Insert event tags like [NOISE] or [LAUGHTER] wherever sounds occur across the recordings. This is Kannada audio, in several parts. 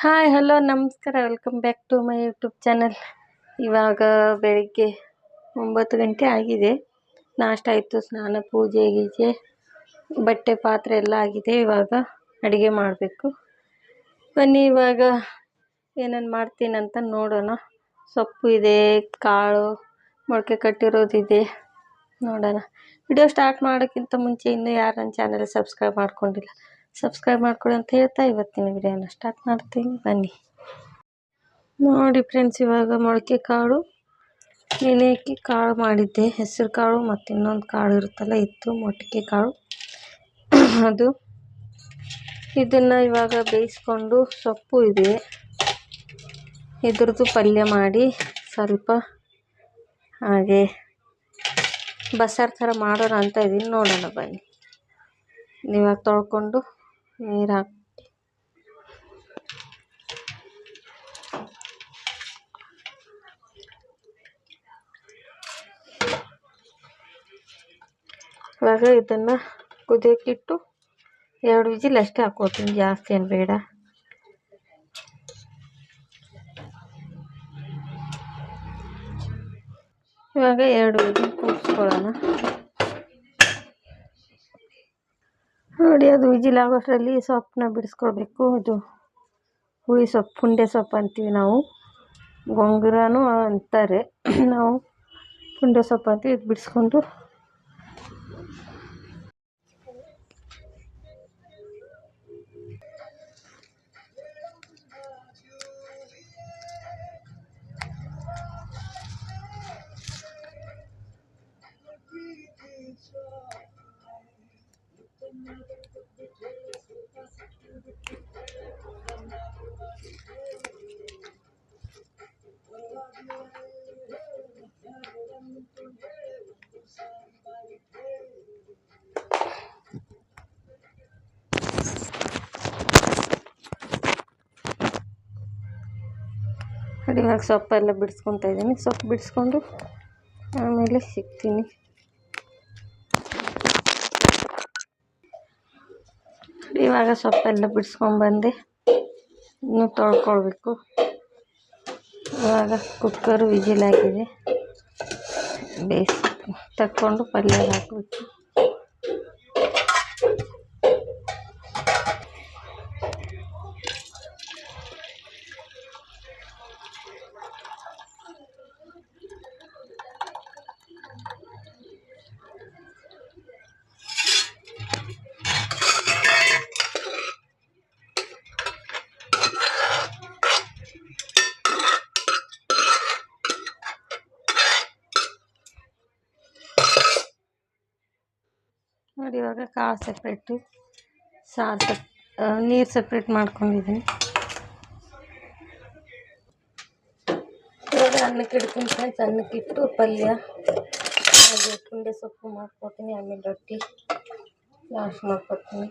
ಹಾಯ್ ಹಲೋ ನಮಸ್ಕಾರ. Welcome back to my YouTube channel ಇವಾಗ ಬೆಳಿಗ್ಗೆ ಒಂಬತ್ತು ಗಂಟೆ ಆಗಿದೆ. ನಾಷ್ಟ ಆಯಿತು, ಸ್ನಾನ, ಪೂಜೆ ಗೀಜೆ ಬಟ್ಟೆ, ಪಾತ್ರೆ ಎಲ್ಲ ಆಗಿದೆ. ಇವಾಗ ಅಡುಗೆ ಮಾಡಬೇಕು. ಬನ್ನಿ, ಇವಾಗ ಏನೇನು ಮಾಡ್ತೀನಂತ ನೋಡೋಣ. ಸೊಪ್ಪು ಇದೆ, ಕಾಳು, ಮೊಳಕೆ ಕಟ್ಟಿರೋದಿದೆ ನೋಡೋಣ. ವಿಡಿಯೋ ಸ್ಟಾರ್ಟ್ ಮಾಡೋಕ್ಕಿಂತ ಮುಂಚೆ ಇನ್ನೂ ಯಾರು ನನ್ನ ಚಾನಲ್ ಸಬ್ಸ್ಕ್ರೈಬ್ ಮಾಡ್ಕೊಂಡಿಲ್ಲ ಸಬ್ಸ್ಕ್ರೈಬ್ ಮಾಡ್ಕೊಳ್ಳಿ ಅಂತ ಹೇಳ್ತಾ ಇವತ್ತಿನ ವಿಡಿಯೋನ ಸ್ಟಾರ್ಟ್ ಮಾಡ್ತೀನಿ. ಬನ್ನಿ. ನೋಡಿ ಫ್ರೆಂಡ್ಸ್, ಇವಾಗ ಮೊಳಕೆ ಕಾಳು, ನೆನೆಯಕ್ಕೆ ಕಾಳು ಮಾಡಿದ್ದೆ. ಹೆಸರು ಕಾಳು ಮತ್ತು ಇನ್ನೊಂದು ಕಾಳು ಇರುತ್ತಲ್ಲ ಇತ್ತು ಮೊಟ್ಟಿಕೆ ಕಾಳು. ಅದು ಇದನ್ನು ಇವಾಗ ಬೇಯಿಸ್ಕೊಂಡು ಸೊಪ್ಪು ಇದೆ. ಇದ್ರದ್ದು ಪಲ್ಯ ಮಾಡಿ ಸ್ವಲ್ಪ ಹಾಗೆ ಬಸ್ಸಾರು ಥರ ಮಾಡೋಣ ಅಂತ ಇದ್ದೀನಿ ನೋಡೋಣ ಬನ್ನಿ. ಇವಾಗ ತೊಳ್ಕೊಂಡು ನೀರು ಇವಾಗ ಇದನ್ನು ಕುದಿಯೋಕ್ಕಿಟ್ಟು ಎರಡು ವಿಜಿಲ್ ಅಷ್ಟೇ ಹಾಕೋತೀನಿ ಜಾಸ್ತಿ ಏನು ಬೇಡ. ಇವಾಗ ಎರಡು ವಿಜಿಲ್ ಕೂಡಿಸ್ಕೊಳ್ಳೋಣ ನೋಡಿ, ಅದು ವಿಜಿಲ್ ಆಗೋಷ್ಟರಲ್ಲಿ ಸೊಪ್ಪನ್ನ ಬಿಡಿಸ್ಕೊಳ್ಬೇಕು. ಅದು ಹುಳಿ ಸೊಪ್ಪು, ಪುಂಡೆ ಸೊಪ್ಪು ಅಂತೀವಿ ನಾವು. ಗೊಂಗುರನೂ ಅಂತಾರೆ. [CLEARS THROAT] ನಾವು ಪುಂಡೆ ಸೊಪ್ಪು ಅಂತೀವಿ, ಇದು ಬಿಡಿಸ್ಕೊಂಡು ನೋಡಿ ಇವಾಗ ಸೊಪ್ಪೆಲ್ಲ ಬಿಡಿಸ್ಕೊತಾ ಇದ್ದೀನಿ ಸೊಪ್ಪು ಬಿಡಿಸ್ಕೊಂಡು ಆಮೇಲೆ ಸಿಗ್ತೀನಿ ಇವಾಗ ಸೊಪ್ಪೆಲ್ಲ ಬಿಡಿಸ್ಕೊಂಬಂದೆ ಇನ್ನೂ ತೊಳ್ಕೊಳ್ಬೇಕು ಇವಾಗ ಕುಕ್ಕರು ವಿಜಿಲ್ ಆಗಿದೆ ಬೇಯಿಸಿ ತಕ್ಕೊಂಡು ಪಲ್ಯ ಹಾಕಬೇಕು ನೋಡಿ ಇವಾಗ ಕಾಳು ಸಪ್ರೇಟು ಸಾರು ಸಪ್ ನೀರು ಸಪ್ರೇಟ್ ಮಾಡ್ಕೊಂಡಿದ್ದೀನಿ. ಇವಾಗ ಅನ್ನಕ್ಕೆ ಇಡ್ತೀನಿ ಫ್ರೆಂಡ್ಸ್ ಅನ್ನಕ್ಕೆ ಇಟ್ಟು ಪಲ್ಯ, ಹಾಗೆ ಪುಂಡೆ ಸೊಪ್ಪು ಮಾಡ್ಕೊತೀನಿ ಆಮೇಲೆ ರೊಟ್ಟಿ ಲಾಸ್ಟ್ ಮಾಡ್ಕೊತೀನಿ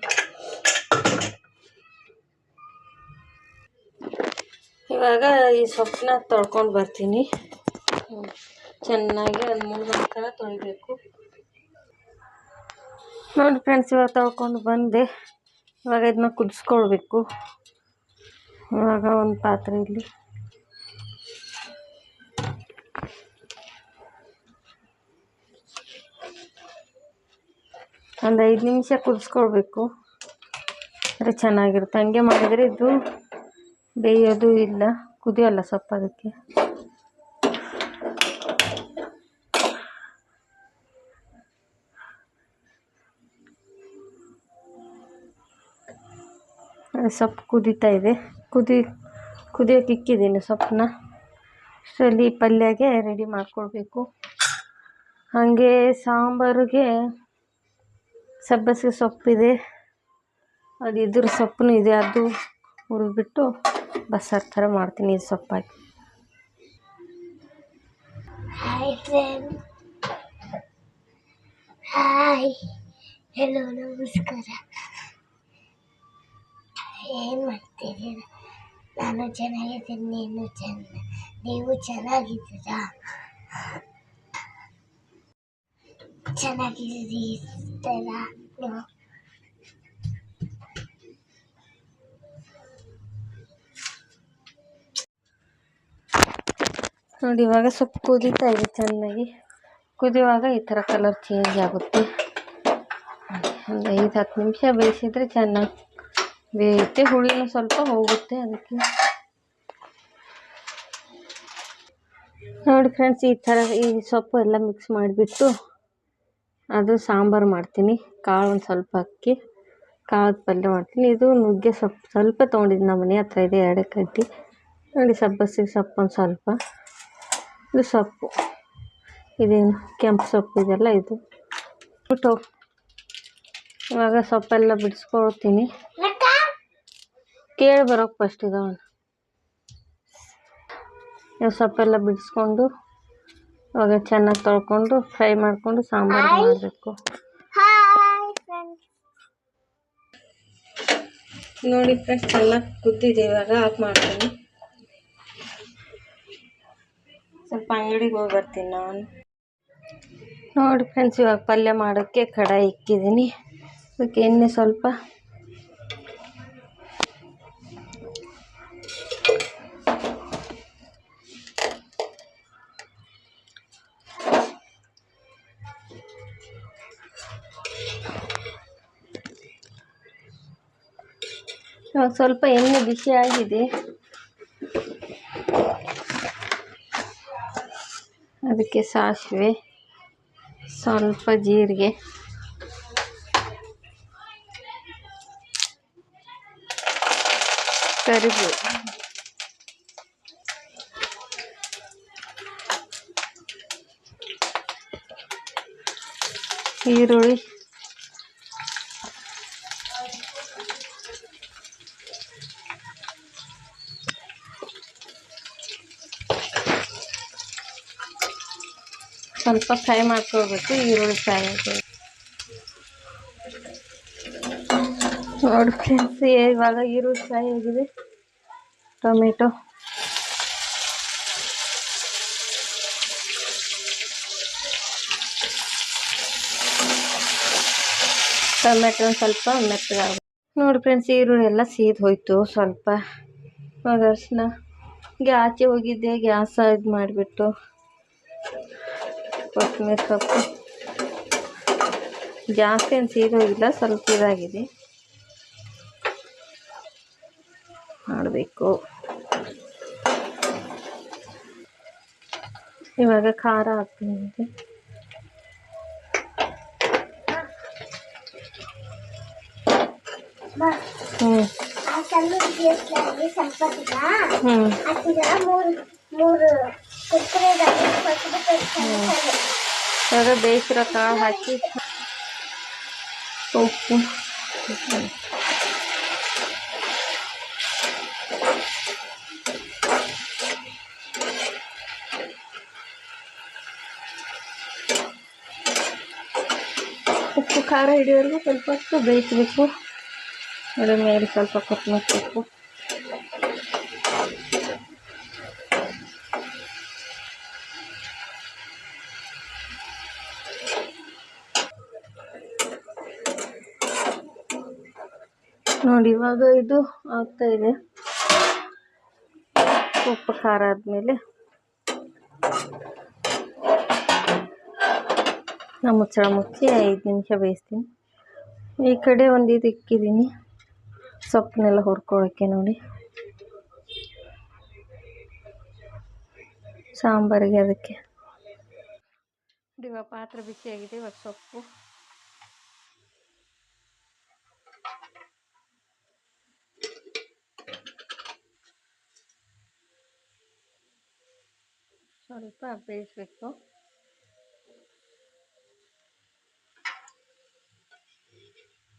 ಇವಾಗ ಈ ಸೊಪ್ಪನ್ನ ತೊಳ್ಕೊಂಡು ಬರ್ತೀನಿ. ಚೆನ್ನಾಗಿ ಒಂದು ಮೂರು ಥರ ತೊಳಿಬೇಕು. ನೋಡಿ ಫ್ರೆಂಡ್ಸ್ ಇವಾಗ ತೊಳ್ಕೊಂಡು ಬಂದೆ. ಇವಾಗ ಇದನ್ನ ಕುದಿಸ್ಕೊಳ್ಬೇಕು. ಇವಾಗ ಒಂದು ಪಾತ್ರೆಯಲ್ಲಿ. ಒಂದು ಐದು ನಿಮಿಷ ಕುದಿಸ್ಕೊಳ್ಬೇಕು. ಅಂದರೆ ಚೆನ್ನಾಗಿರುತ್ತೆ. ಹಂಗೆ ಮಾಡಿದರೆ ಇದು ಬೇಯೋದು ಇಲ್ಲ. ಕುದಿಯೋಲ್ಲ ಸ್ವಲ್ಪ ಅದಕ್ಕೆ. ಸೊಪ್ಪು ಕುದೀತಾ ಇದೆ. ಕುದಿ ಕುದಿಯೋಕೆ ಇಕ್ಕಿದ್ದೀನಿ ಸೊಪ್ಪನ್ನ? ಅಷ್ಟರಲ್ಲಿ ಪಲ್ಯಗೆ ರೆಡಿ ಮಾಡ್ಕೊಳ್ಬೇಕು ಹಾಗೆ ಸಾಂಬಾರಿಗೆ ಸಬ್ಬಸಿಗೆ ಸೊಪ್ಪಿದೆ. ಅದು ಇದ್ರ ಸೊಪ್ಪು ಇದೆ. ಅದು ಹುರಿದ್ಬಿಟ್ಟು ಬಸ್ಸಾರು ಥರ ಮಾಡ್ತೀನಿ ಇದು ಸೊಪ್ಪಾಗಿ. ಹಾಯ್ ಹೆಲೋ ನಮಸ್ಕಾರ. ಏನು ಮಾಡ್ತಿದ್ದೀರ ನಾನು ಚೆನ್ನಾಗಿದ್ದೀನಿ, ನೀನು ಚೆನ್ನ, ನೀವು ಚೆನ್ನಾಗಿದ್ದೀರಾ? ಚೆನ್ನಾಗಿದ್ದೀರಾ ನೀವು? ನೋಡಿ, ಇವಾಗ ಸ್ವಲ್ಪ ಕುದೀತಾ ಇದೆ ಚೆನ್ನಾಗಿ. ಕುದಿಯುವಾಗ ಈ ಥರ ಕಲರ್ ಚೇಂಜ್ ಆಗುತ್ತೆ. ಒಂದು ಐದು ಹತ್ತು ನಿಮಿಷ ಬೇಯಿಸಿದರೆ ಚೆನ್ನಾಗಿ ಬೇಯುತ್ತೆ ಹುಳಿನೂ ಸ್ವಲ್ಪ ಹೋಗುತ್ತೆ ಅದಕ್ಕೆ. ನೋಡಿ ಫ್ರೆಂಡ್ಸ್ ಈ ಥರ ಈ ಸೊಪ್ಪು ಎಲ್ಲ ಮಿಕ್ಸ್ ಮಾಡಿಬಿಟ್ಟು ಅದು ಸಾಂಬಾರು ಮಾಡ್ತೀನಿ. ಕಾಳು ಒಂದು ಸ್ವಲ್ಪ ಹಾಕಿ ಕಾಳದ ಪಲ್ಯ ಮಾಡ್ತೀನಿ. ಇದು ನುಗ್ಗೆ ಸೊಪ್ಪು, ಸ್ವಲ್ಪ ತೊಗೊಂಡಿದ್ದು ನಮ್ಮ ಮನೆ ಹತ್ರ ಇದೆ, ಎರಡು ಕಡ್ಡಿ ನೋಡಿ ಸಬ್ಬಸಿಗೆ ಸೊಪ್ಪು ಒಂದು ಸ್ವಲ್ಪ. ಇದು ಸೊಪ್ಪು. ಇದೇನು, ಕೆಂಪು ಸೊಪ್ಪು ಇದೆಲ್ಲ ಇದು. ಬಿಟ್ಟು ಇವಾಗ ಸೊಪ್ಪೆಲ್ಲ ಬಿಡಿಸ್ಕೊಳ್ತೀನಿ. ಕೇಳಿ ಬರೋಕೆ ಫಸ್ಟ್ ಇದವನು ಇವು ಸೊಪ್ಪೆಲ್ಲ ಬಿಡಿಸ್ಕೊಂಡು ಇವಾಗ ಚೆನ್ನಾಗಿ ತೊಳ್ಕೊಂಡು ಫ್ರೈ ಮಾಡಿಕೊಂಡು ಸಾಂಬಾರು ಮಾಡಬೇಕು. ಹಾಯ್ ಫ್ರೆಂಡ್ಸ್ ನೋಡಿ ಫ್ರೆಂಡ್ಸ್ ಚೆನ್ನಾಗಿ ಕುದ್ದಿದೆ ಇವಾಗ ಆಫ್ ಮಾಡ್ತೀನಿ. ಸ್ವಲ್ಪ ಅಂಗಡಿಗೆ ಹೋಗಿ ಬರ್ತೀನಿ ನಾನು. ನೋಡಿ ಫ್ರೆಂಡ್ಸ್ ಇವಾಗ ಪಲ್ಯ ಮಾಡೋಕ್ಕೆ ಕಡಾಯಿ ಇಕ್ಕಿದ್ದೀನಿ. ಅದಕ್ಕೆ ಎಣ್ಣೆ ಸ್ವಲ್ಪ ಸ್ವಲ್ಪ ಎಣ್ಣೆ ಬಿಸಿ ಆಗಿದೆ. ಅದಕ್ಕೆ ಸಾಸಿವೆ ಸ್ವಲ್ಪ ಜೀರಿಗೆ. ಕರಿಬೇವು. ಈರುಳ್ಳಿ. ಸ್ವಲ್ಪ ಫ್ರೈ ಮಾಡ್ಕೋಬೇಕು, ಈರುಳ್ಳಿ ಫ್ರೈ ಆಗಬೇಕು ನೋಡಿ ಫ್ರೆಂಡ್ಸ್ ಇವಾಗ ಈರುಳ್ಳಿ ಫ್ರೈ ಆಗಿದೆ. ಟೊಮೆಟೊ. ಟೊಮೆಟೊ ಸ್ವಲ್ಪ ಮೆತ್ತಗಾಗ ನೋಡಿ ಫ್ರೆಂಡ್ಸ್, ಈರುಳ್ಳಿ ಎಲ್ಲ ಸೀದ್ ಹೋಯ್ತು ಸ್ವಲ್ಪ. ಇವಾಗ ಗ್ಯಾಚೆ ಹೋಗಿದ್ದೆ ಗ್ಯಾಸ್ ಇದು ಮಾಡಿಬಿಟ್ಟು. ಕೊತ್ತಂಬರಿ ಸೊಪ್ಪು ಜಾಸ್ತಿ ಏನು ಸೀದೋಗಿಲ್ಲ ಸ್ವಲ್ಪ ಇದಾಗಿದೆ. ಮಾಡಬೇಕು. ಇವಾಗ ಖಾರ ಹಾಕ್ತೀನಿ. ಹ್ಞೂ ಆ ಸಣ್ಣ ಗ್ಲಾಸ್ನಲ್ಲಿ ಸ್ವಲ್ಪ ಹ್ಞೂ ಹಾಕಿದ ಮೂರು ಮೂರು ಕುಕ್ಕರೆದಲ್ಲಿ ಕೊಟ್ಬಿಟ್ಟು ಇವಾಗ ಬೇಯಿಸಿರೋ ಕಾಳು ಹಾಕಿ ಉಪ್ಪು ಉಪ್ಪು ಖಾರ ಹಿಡಿಯೋವರೆಗೂ ಸ್ವಲ್ಪ ಹೊತ್ತು ಬೇಯಿಸಬೇಕು ಅದ್ರ ಮೇಲೆ ಸ್ವಲ್ಪ ಕೊತ್ತಂಬರಿ ಸೊಪ್ಪು ನೋಡಿ, ಇವಾಗ ಇದು ಆಗ್ತಾ ಇದೆ. ಉಪ್ಪು ಖಾರ ಆದಮೇಲೆ ನಾ ಮುಚ್ಚಳ ಮುಚ್ಚಿ ಐದು ನಿಮಿಷ ಬೇಯಿಸ್ತೀನಿ. ಈ ಕಡೆ ಒಂದು ಇದು ಇಕ್ಕಿದ್ದೀನಿ ಸೊಪ್ಪನ್ನೆಲ್ಲ ಹುರ್ಕೊಳ್ಳೋಕ್ಕೆ ನೋಡಿ. ಸಾಂಬಾರಿಗೆ ಅದಕ್ಕೆ. ಇವಾಗ ಪಾತ್ರೆ ಬಿಸಿಯಾಗಿದೆ, ಇವಾಗ ಸೊಪ್ಪು. ಸ್ವಲ್ಪ ಬೇಯಿಸ್ಬೇಕು.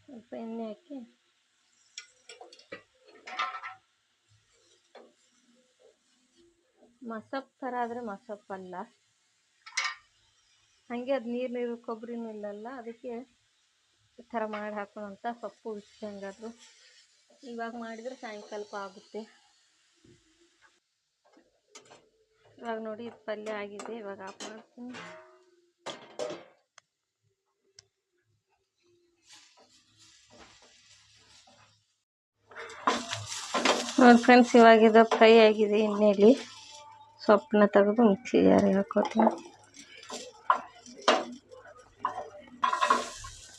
ಸ್ವಲ್ಪ ಎಣ್ಣೆ ಹಾಕಿ. ಮಸಪ್ ಥರ ಆದರೆ ಮಸಪ್ಪಲ್ಲ ಹಾಗೆ ಅದು ನೀರು ನೀರು ಕೊಬ್ಬರಿನೂ ಇಲ್ಲಲ್ಲ, ಅದಕ್ಕೆ ಈ ಥರ ಮಾಡಿ ಹಾಕೋಣ ಅಂತ ಸೊಪ್ಪು ಇಷ್ಟು ಇವಾಗ ಮಾಡಿದರೆ ಸಾಯಂಕಾಲಕ್ಕೂ ಆಗುತ್ತೆ. ಇವಾಗ ನೋಡಿ ಇದು ಪಲ್ಯ ಆಗಿದೆ, ಇವಾಗ ಆಫ್ ಮಾಡ್ತೀನಿ. ನೋಡಿ ಫ್ರೆಂಡ್ಸ್ ಇವಾಗ ಇದು ಫ್ರೈ ಆಗಿದೆ ಎಣ್ಣೆಯಲ್ಲಿ ಸೊಪ್ಪನ್ನ ತೆಗೆದು ಮಿಕ್ಸಿ ಯಾರಿಗೆ ಹಾಕೋತೀನಿ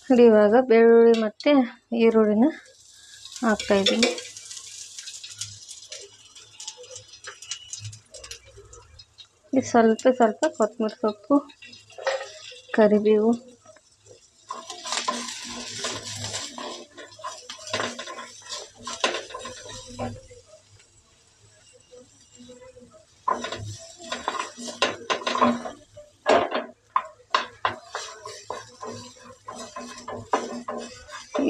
ನೋಡಿ ಇವಾಗ ಬೆಳ್ಳುಳ್ಳಿ ಮತ್ತು ಈರುಳ್ಳಿನ ಹಾಕ್ತಾಯಿದ್ದೀನಿ ಇದು ಸ್ವಲ್ಪ ಸ್ವಲ್ಪ ಕೊತ್ತಂಬರಿ ಸೊಪ್ಪು ಕರಿಬೇವು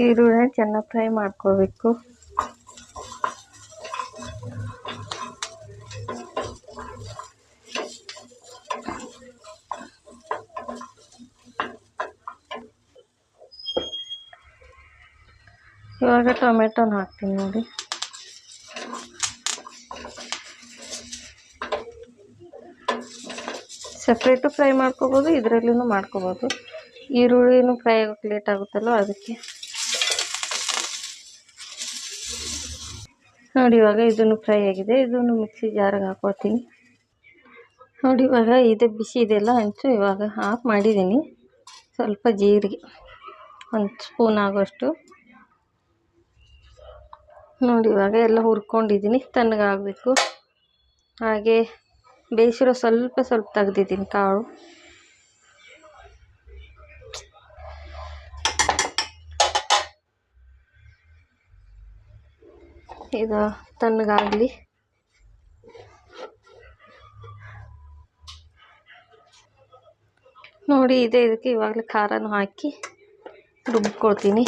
ಈರುಳ್ಳಿನ ಚೆನ್ನಾಗಿ ಫ್ರೈ ಮಾಡ್ಕೋಬೇಕು ಇವಾಗ ಟೊಮೆಟೊನ ಹಾಕ್ತೀನಿ ನೋಡಿ. ಸಪ್ರೇಟು ಫ್ರೈ ಮಾಡ್ಕೋಬೋದು ಇದರಲ್ಲೂ ಮಾಡ್ಕೋಬೋದು. ಈರುಳ್ಳಿನೂ ಫ್ರೈ ಆಗೋಕ್ಕೆ ಲೇಟ್ ಆಗುತ್ತಲ್ವ ಅದಕ್ಕೆ. ನೋಡಿ ಇವಾಗ ಇದನ್ನು ಫ್ರೈ ಆಗಿದೆ, ಇದನ್ನು ಮಿಕ್ಸಿ ಜಾರಿಗೆ ಹಾಕೋತೀನಿ ನೋಡಿ ಇವಾಗ ಇದು, ಬಿಸಿ ಇದೆಲ್ಲ ಹಂಚು ಇವಾಗ ಆಫ್ ಮಾಡಿದ್ದೀನಿ. ಸ್ವಲ್ಪ ಜೀರಿಗೆ, ಒಂದು ಸ್ಪೂನ್ ಆಗೋಷ್ಟು. ನೋಡಿ, ಇವಾಗ ಎಲ್ಲ ಹುರ್ಕೊಂಡಿದ್ದೀನಿ. ತಣ್ಣಗಾಗಬೇಕು ಹಾಗೆ ಬೇಯಿಸಿರೋ ಸ್ವಲ್ಪ ಸ್ವಲ್ಪ ತೆಗ್ದಿದ್ದೀನಿ ಕಾಳು. ಇದು ತಣ್ಣಗಾಗಲಿ ನೋಡಿ, ಇದೆ, ಇದಕ್ಕೆ ಇವಾಗಲೇ ಖಾರನೂ ಹಾಕಿ ರುಬ್ಕೊಳ್ತೀನಿ.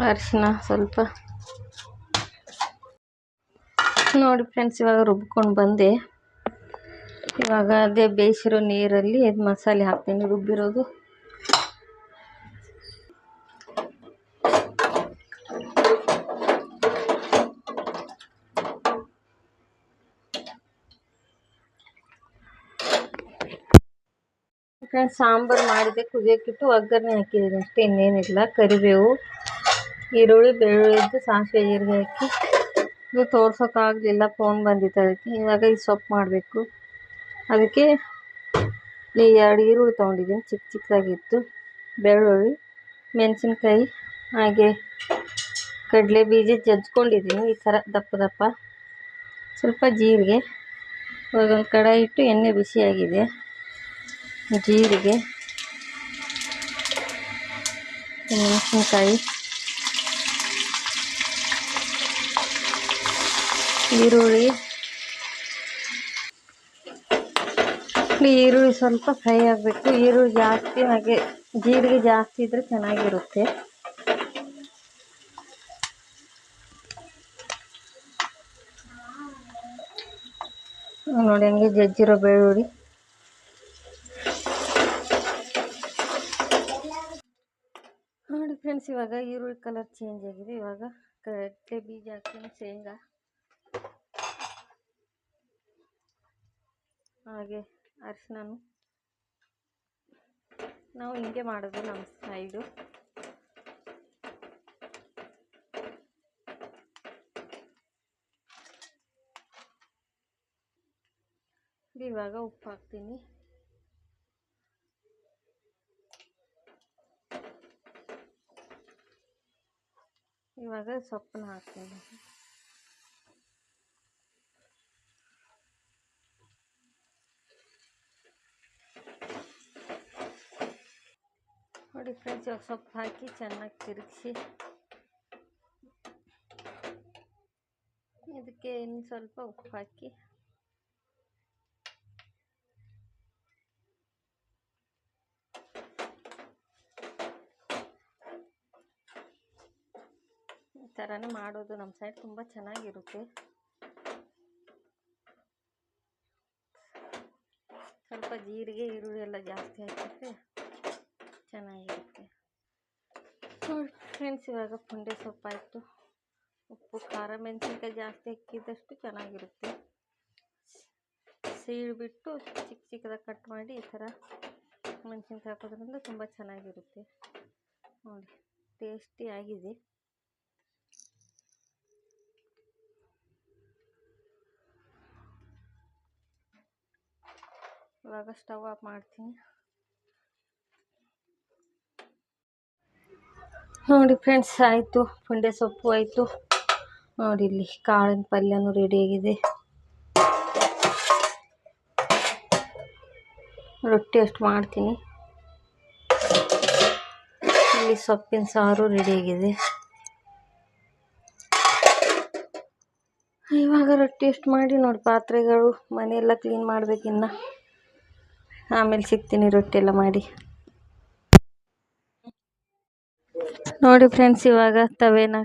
ಅರಿಶಿನ ಸ್ವಲ್ಪ. ನೋಡಿ ಫ್ರೆಂಡ್ಸ್ ಇವಾಗ ರುಬ್ಕೊಂಡು ಬಂದೆ. ಇವಾಗ ಅದೇ ಬೇಯಿಸಿರೋ ನೀರಲ್ಲಿ ಇದು ಮಸಾಲೆ ಹಾಕ್ತೀನಿ. ರುಬ್ಬಿರೋದು. ಫ್ರೆಂಡ್ಸ್ ಸಾಂಬಾರು ಮಾಡಿದೆ. ಕುದಿಯೋಕ್ಕಿಟ್ಟು ಒಗ್ಗರಣೆ ಹಾಕಿದ್ದೀನಿ. ಅಷ್ಟೇ ಇನ್ನೇನಿಲ್ಲ. ಕರಿಬೇವು. ಈರುಳ್ಳಿ ಬೆಳ್ಳುಳ್ಳಿದ್ದು ಸಾಸಿವೆ ಜೀರಿಗೆ ಹಾಕಿ. ಇದು ತೋರ್ಸೋಕ್ಕಾಗಲಿಲ್ಲ ಫೋನ್ ಬಂದಿತ್ತು ಅದಕ್ಕೆ. ಇವಾಗ ಈ ಸೊಪ್ಪು ಮಾಡಬೇಕು. ಅದಕ್ಕೆ ಈ ಎರಡು ಈರುಳ್ಳಿ ತೊಗೊಂಡಿದ್ದೀನಿ, ಚಿಕ್ಕ ಚಿಕ್ಕದಾಗಿತ್ತು. ಬೆಳ್ಳುಳ್ಳಿ, ಮೆಣಸಿನ್ಕಾಯಿ, ಹಾಗೆ ಕಡಲೆ ಬೀಜ ಜಜ್ಕೊಂಡಿದ್ದೀನಿ. ಈ ಥರ ದಪ್ಪ ದಪ್ಪ. ಸ್ವಲ್ಪ ಜೀರಿಗೆ. ಇವಾಗ ಒಂದು ಕಡಾಯಿ ಇಟ್ಟು ಎಣ್ಣೆ ಬಿಸಿಯಾಗಿದೆ ಜೀರಿಗೆ, ಮೆಣಸಿನ್ಕಾಯಿ. ಈರುಳ್ಳಿ. ಈರುಳ್ಳಿ ಸ್ವಲ್ಪ ಫ್ರೈ ಆಗಬೇಕು. ಈರುಳ್ಳಿ ಜಾಸ್ತಿ ಹಾಗೆ, ಜೀರಿಗೆ ಜಾಸ್ತಿ ಇದ್ದರೆ ಚೆನ್ನಾಗಿರುತ್ತೆ. ನೋಡಿ ಹಂಗೆ ಜಜ್ಜಿರೋ ಬೆಳ್ಳುಳ್ಳಿ. ನೋಡಿ ಫ್ರೆಂಡ್ಸ್ ಇವಾಗ ಈರುಳ್ಳಿ ಕಲರ್ ಚೇಂಜ್ ಆಗಿದೆ. ಇವಾಗ ಕಡಲೆ ಬೀಜ ಹಾಕ್ತೀನಿ, ಶೇಂಗಾ. ಹಾಗೆ ಅರಿಶಿನನು ನಾವು ಹಿಂಗೆ ಮಾಡೋದು ನಮ್ಮ ಸೈಡು ಇವಾಗ ಉಪ್ಪು ಹಾಕ್ತೀನಿ. ಇವಾಗ ಸೊಪ್ಪನ್ನ ಹಾಕ್ತೀನಿ. ನೋಡಿ ಫ್ರೆಂಡ್ಸ್ ಇವಾಗ ಸೊಪ್ಪು ಹಾಕಿ ಚೆನ್ನಾಗಿ ತಿರುಗಿಸಿ. ಇದಕ್ಕೆ ಇನ್ನು ಸ್ವಲ್ಪ ಉಪ್ಪು ಹಾಕಿ. ಈ ಥರನೇ ಮಾಡೋದು ನಮ್ಮ ಸೈಡ್ ತುಂಬ ಚೆನ್ನಾಗಿರುತ್ತೆ. ಸ್ವಲ್ಪ ಜೀರಿಗೆ, ಈರುಳ್ಳಿ ಎಲ್ಲ ಜಾಸ್ತಿ ಹಾಕಿದ್ರೆ ಚೆನ್ನಾಗಿರುತ್ತೆ. ನೋಡಿ ಫ್ರೆಂಡ್ಸ್ ಇವಾಗ ಪುಂಡೆ ಸೊಪ್ಪಾಯಿತು ಉಪ್ಪು, ಖಾರ, ಮೆಣಸಿನ್ಕಾಯಿ ಜಾಸ್ತಿ ಹಾಕಿದಷ್ಟು ಚೆನ್ನಾಗಿರುತ್ತೆ. ಸೀಳ್ಬಿಟ್ಟು ಚಿಕ್ಕ ಚಿಕ್ಕದಾಗಿ ಕಟ್ ಮಾಡಿ ಈ ಥರ ಮೆಣಸಿನ್ಕಾಯಿ ಹಾಕೋದ್ರಿಂದ ತುಂಬ ಚೆನ್ನಾಗಿರುತ್ತೆ. ನೋಡಿ ಟೇಸ್ಟಿ ಆಗಿದೆ. ಇವಾಗ ಸ್ಟವ್ ಆಫ್ ಮಾಡ್ತೀನಿ. ನೋಡಿ ಫ್ರೆಂಡ್ಸ್ ಆಯಿತು. ಪುಂಡೆ ಸೊಪ್ಪು ಆಯಿತು. ನೋಡಿ ಇಲ್ಲಿ ಕಾಳಿನ ಪಲ್ಯನೂ ರೆಡಿಯಾಗಿದೆ ರೊಟ್ಟಿ ಅಷ್ಟು ಮಾಡ್ತೀನಿ. ಇಲ್ಲಿ ಸೊಪ್ಪಿನ ಸಾರು ರೆಡಿಯಾಗಿದೆ ಇವಾಗ ರೊಟ್ಟಿ ಎಷ್ಟು ಮಾಡಿ ನೋಡಿ ಪಾತ್ರೆಗಳು, ಮನೆಯೆಲ್ಲ ಕ್ಲೀನ್ ಮಾಡಬೇಕಿನ್ನ. ಆಮೇಲೆ ಸಿಗ್ತೀನಿ ರೊಟ್ಟಿ ಎಲ್ಲ ಮಾಡಿ. ನೋಡಿ ಫ್ರೆಂಡ್ಸ್ ಇವಾಗ ತವೆನ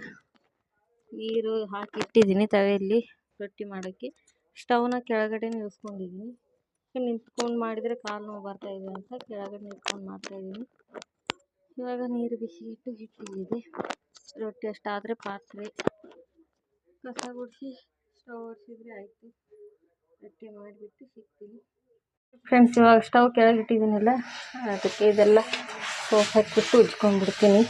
ನೀರು ಹಾಕಿ ಇಟ್ಟಿದ್ದೀನಿ ತವೆಯಲ್ಲಿ ರೊಟ್ಟಿ ಮಾಡೋಕ್ಕೆ. ಸ್ಟವ್ನ ಕೆಳಗಡೆ ನಿಲ್ಸ್ಕೊಂಡಿದ್ದೀನಿ. ನಿಂತ್ಕೊಂಡು ಮಾಡಿದರೆ ಕಾಲು ನೋವು ಬರ್ತಾ ಇದೆ ಅಂತ ಕೆಳಗಡೆ ನಿಂತ್ಕೊಂಡು ಮಾಡ್ತಾಯಿದ್ದೀನಿ ಇವಾಗ ನೀರು ಬಿಸಿ ಇಟ್ಟು ಹಿಟ್ಟಿದೆ ರೊಟ್ಟಿ ಅಷ್ಟಾದರೆ ಪಾತ್ರೆ. ಕಸ ಗುಡಿಸಿ ಸ್ಟವ್ ಒರೆಸಿದ್ರೆ ಆಯಿತು. ರೊಟ್ಟಿ ಮಾಡಿಬಿಟ್ಟು ಸಿಗ್ತೀನಿ. ಫ್ರೆಂಡ್ಸ್ ಇವಾಗ ಸ್ಟವ್ ಕೆಳಗಿಟ್ಟಿದ್ದೀನಲ್ಲ, ಅದಕ್ಕೆ ಇದೆಲ್ಲ ಸೋಪ್ ಹಾಕಿಬಿಟ್ಟು ಉಜ್ಕೊಂಡ್ಬಿಡ್ತೀನಿ.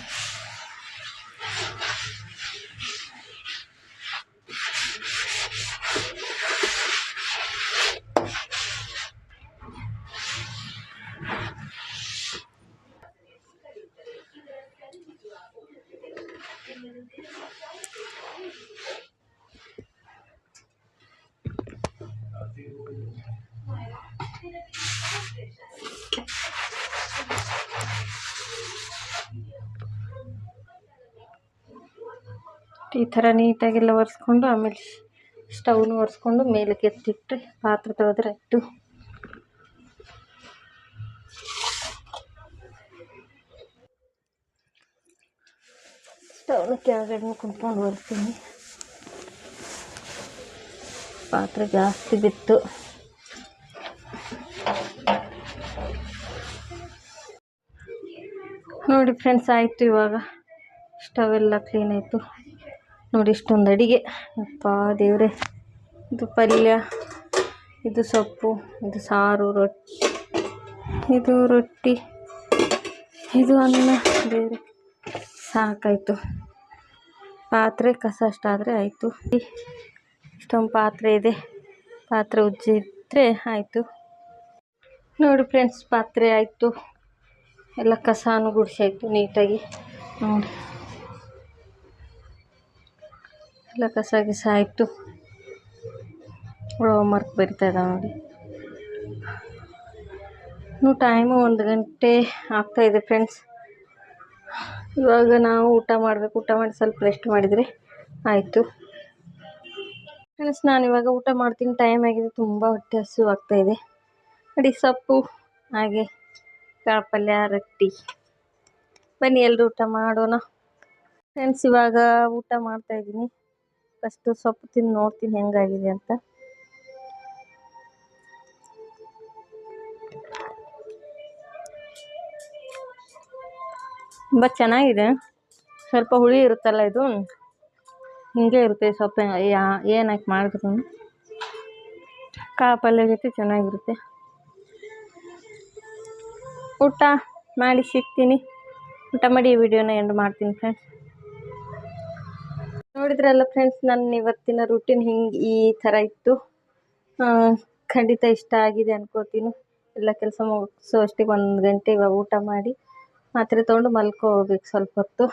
ಥರ ನೀಟಾಗೆಲ್ಲ ಒರೆಸ್ಕೊಂಡು, ಆಮೇಲೆ ಸ್ಟವ್ನು ಒರೆಸ್ಕೊಂಡು ಮೇಲಕ್ಕೆ ಎತ್ತಿಟ್ಟರೆ ಪಾತ್ರೆ ತೊಳೆದ್ರೆ ಆಯಿತು. ಸ್ಟವ್ನ ಕೆಳಗಡೆ ಕುಂತ್ಕೊಂಡು ಒರೆಸ್ತೀನಿ. ಪಾತ್ರೆ ಜಾಸ್ತಿ ಬಿತ್ತು. ನೋಡಿ ಫ್ರೆಂಡ್ಸ್, ಆಯಿತು ಇವಾಗ. ಸ್ಟವ್ ಎಲ್ಲ ಕ್ಲೀನ್ ಆಯಿತು. ನೋಡಿ ಇಷ್ಟೊಂದು ಅಡಿಗೆ. ಅಪ್ಪ ದೇವರೇ, ಇದು ಪಲ್ಯ, ಇದು ಸೊಪ್ಪು, ಇದು ಸಾರು, ರೊಟ್ಟಿ, ಇದು ರೊಟ್ಟಿ, ಇದು ಅನ್ನ. ದೇವ್ರೆ, ಸಾಕಾಯಿತು. ಪಾತ್ರೆ, ಕಸ ಅಷ್ಟಾದರೆ ಆಯಿತು. ಇಷ್ಟೊಂದು ಪಾತ್ರೆ ಇದೆ. ಪಾತ್ರೆ ಉಜ್ಜಿದ್ರೆ ಆಯಿತು. ನೋಡಿ ಫ್ರೆಂಡ್ಸ್, ಪಾತ್ರೆ ಆಯಿತು. ಎಲ್ಲ ಕಸಾನು ಗುಡಿಸಾಯ್ತು ನೀಟಾಗಿ. ನೋಡಿ. ಎಲ್ಲ ಕಸ ಗಿಸ ಆಯಿತು ಹೋಮ್ವರ್ಕ್ ಬರಿತಾ ಇದ್ದಾವೆ ನೋಡಿ. ಇನ್ನು ಟೈಮು ಒಂದು ಗಂಟೆ ಆಗ್ತಾಯಿದೆ ಫ್ರೆಂಡ್ಸ್ ಇವಾಗ ನಾವು ಊಟ ಮಾಡಬೇಕು. ಊಟ ಮಾಡಿ ಸ್ವಲ್ಪ ರೆಸ್ಟ್ ಮಾಡಿದರೆ ಆಯಿತು. ಫ್ರೆಂಡ್ಸ್ ನಾನು ಇವಾಗ ಊಟ ಮಾಡ್ತೀನಿ. ಟೈಮ್ ಆಗಿದೆ. ತುಂಬ ಹೊಟ್ಟೆ ಹಸು ಆಗ್ತಾಯಿದೆ ನೋಡಿ ಸೊಪ್ಪು, ಹಾಗೆ ಕಾಳು ಪಲ್ಯ ರೊಟ್ಟಿ. ಬನ್ನಿ ಎಲ್ಲರೂ ಊಟ ಮಾಡೋಣ. ಫ್ರೆಂಡ್ಸ್ ಇವಾಗ ಊಟ ಮಾಡ್ತಾಯಿದ್ದೀನಿ ಫಸ್ಟು ಸೊಪ್ಪು ತಿಂದು ನೋಡ್ತೀನಿ ಹೆಂಗಾಗಿದೆ ಅಂತ. ತುಂಬ ಚೆನ್ನಾಗಿದೆ. ಸ್ವಲ್ಪ ಹುಳಿ ಇರುತ್ತಲ್ಲ ಇದು? ಹಿಂಗೆ ಇರುತ್ತೆ ಸೊಪ್ಪು. ಏನು ಹಾಕಿ ಮಾಡಿದ್ರು? ಕಾಳು ಪಲ್ಯ ಜೊತೆ ಚೆನ್ನಾಗಿರುತ್ತೆ. ಊಟ ಮಾಡಿ ಸಿಗ್ತೀನಿ. ಊಟ ಮಾಡಿ ಈ ವಿಡಿಯೋನ ಎಂಡ್ ಮಾಡ್ತೀನಿ ಫ್ರೆಂಡ್ಸ್ ನೋಡಿದ್ರಲ್ಲ ಫ್ರೆಂಡ್ಸ್ ನನ್ನ ಇವತ್ತಿನ ರೂಟೀನ್ ಹಿಂಗೆ ಈ ಥರ ಇತ್ತು. ಖಂಡಿತ ಇಷ್ಟ ಆಗಿದೆ ಅನ್ಕೋತೀನಿ. ಎಲ್ಲ ಕೆಲಸ ಮುಗಿಸೋ ಅಷ್ಟಿಗೆ ಒಂದು ಗಂಟೆ ಇವಾಗ ಊಟ ಮಾಡಿ ಮಾತ್ರೆ ತೊಗೊಂಡು ಮಲ್ಕೋಬೇಕು ಸ್ವಲ್ಪ ಹೊತ್ತು.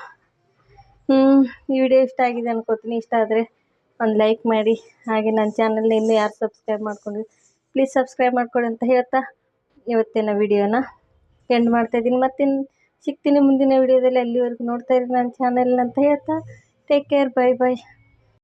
ಈ ವಿಡಿಯೋ ಇಷ್ಟ ಆಗಿದೆ ಅನ್ಕೋತೀನಿ. ಇಷ್ಟ ಆದರೆ ಒಂದು ಲೈಕ್ ಮಾಡಿ. ಹಾಗೆ ನನ್ನ ಚಾನಲ್ನ ಇನ್ನೂ ಯಾರು ಸಬ್ಸ್ಕ್ರೈಬ್ ಮಾಡ್ಕೊಂಡ್ರಿ ಪ್ಲೀಸ್ ಸಬ್ಸ್ಕ್ರೈಬ್ ಮಾಡ್ಕೊಳ್ಳಿ ಅಂತ ಹೇಳ್ತಾ ಇವತ್ತಿನ ವಿಡಿಯೋನ ಎಂಡ್ ಮಾಡ್ತಾಯಿದ್ದೀನಿ ಮತ್ತೆ ಸಿಗ್ತೀನಿ ಮುಂದಿನ ವಿಡಿಯೋದಲ್ಲಿ ಅಲ್ಲಿವರೆಗೂ ನೋಡ್ತಾ ಇರಿ ನನ್ನ ಚಾನಲ್ ಅಂತ ಹೇಳ್ತಾ. Take care. Bye bye.